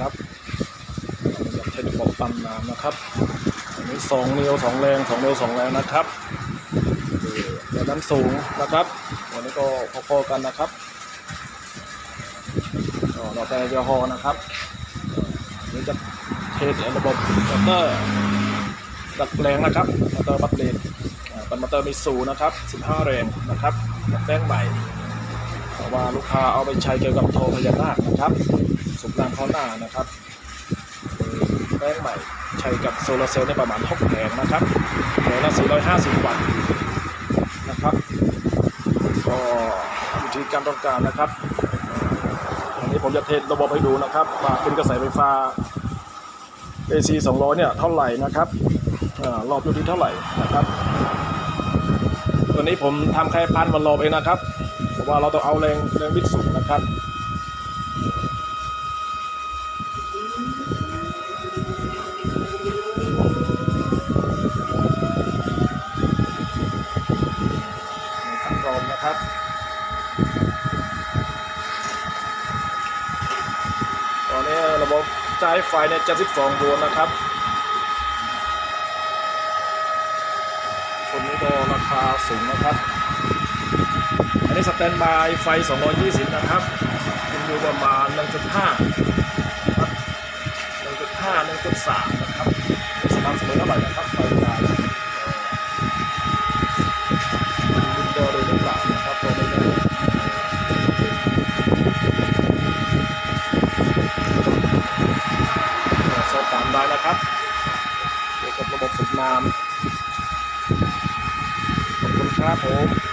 ครับอยากใช้ระบบปั๊มน้ำนะครับอันนี้สองนิ้วสองแรงสองนิ้วสองแรงนะครับเดี๋ยวนั้นสูงนะครับวันนี้ก็พอๆกันนะครับก็เราแต่ยอฮอนะครับเดี๋ยวจะเทสระบบมอเตอร์ดัดแรงนะครับมอเตอร์บัตเลนอ่าเป็นมอเตอร์มิสูนะครับ 15 แรงนะครับดัดแปลงใหม่ เพราะว่าลูกค้าเอาไปใช้เกี่ยวกับโทรพญานาคนะครับสุกรางเขาหน้านะครับแป้งใหม่ใช้กับโซลาร์เซลล์ได้ประมาณ6แผงนะครับแผงละ450 วัตต์นะครับก็อยู่ที่การต้องการนะครับอันนี้ผมจะเทสระบบให้ดูนะครับว่าเป็นกระแสไฟฟ้า AC 200 เนี่ยเท่าไหร่นะครับอรอบอยู่ที่เท่าไหร่นะครับ ตัวนี้ผมทำแค่พันวันรอบเองนะครับ ราะว่าเราต้องเอาแรงแรงบิดสูงนะครับขั้นรองนะครับตอนนี้ระบบจ่ายไฟเนี่ย72โวลต์นะครับคนนี้ก็ราคาสูงนะครับ อันนี้สแตนบายไฟ 220 นะครับมันอยู่ประมาณ 1.5ครับ1.5 1.3 นะครับสม่ำเสมอเท่าไหร่นะครับไฟยาววินโดว์หรือเปล่านะครับตัวไม่แน่สอบถามได้นะครับเกี่ยวกับระบบสูบน้ำขอบคุณครับผม